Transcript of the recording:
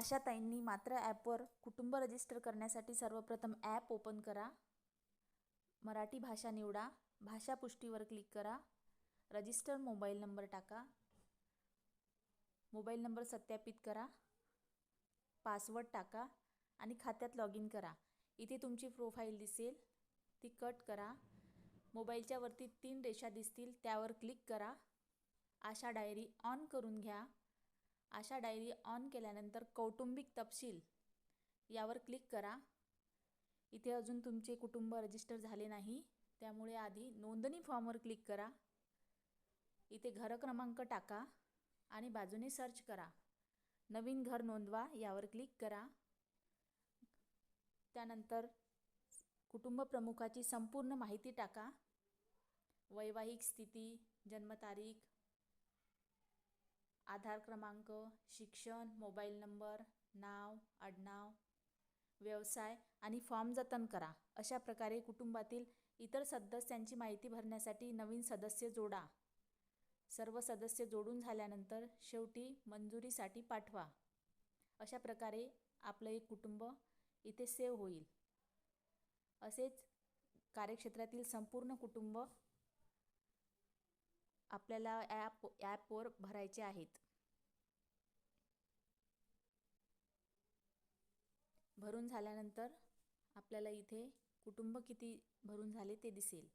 आशाताईंनी मात्र ॲपवर कुटुंब रजिस्टर करण्यासाठी सर्वप्रथम ॲप ओपन करा. मराठी भाषा निवडा. भाषा पुष्टीवर क्लिक करा. रजिस्टर मोबाईल नंबर टाका. मोबाईल नंबर सत्यापित करा. पासवर्ड टाका आणि खात्यात लॉग इन करा. इथे तुमची प्रोफाईल दिसेल. ती कट करा. मोबाईलच्या वरती तीन रेषा दिसतील. त्यावर क्लिक करा. आशा डायरी ऑन करून घ्या. अशा डायरी ऑन केल्यानंतर कौटुंबिक तपशील यावर क्लिक करा. इथे अजून तुमचे कुटुंब रजिस्टर झाले नाही त्यामुळे आधी नोंदणी फॉर्मवर क्लिक करा. इथे घर क्रमांक टाका आणि बाजूने सर्च करा. नवीन घर नोंदवा यावर क्लिक करा. त्यानंतर कुटुंब प्रमुखाची संपूर्ण माहिती टाका. वैवाहिक स्थिती जन्मतारीख आधार क्रमांक शिक्षण मोबाईल नंबर नाव आडनाव व्यवसाय आणि फॉर्म जतन करा. अशा प्रकारे कुटुंबातील इतर सदस्यांची माहिती भरण्यासाठी नवीन सदस्य जोडा. सर्व सदस्य जोडून झाल्यानंतर शेवटी मंजुरीसाठी पाठवा. अशा प्रकारे आपलं एक कुटुंब इथे सेव्ह होईल. असेच कार्यक्षेत्रातील संपूर्ण कुटुंब आपल्याला ॲप ॲपवर भरायचे आहेत. भरून झाल्यानंतर आपल्याला इथे कुटुंब किती भरून झाले ते दिसेल.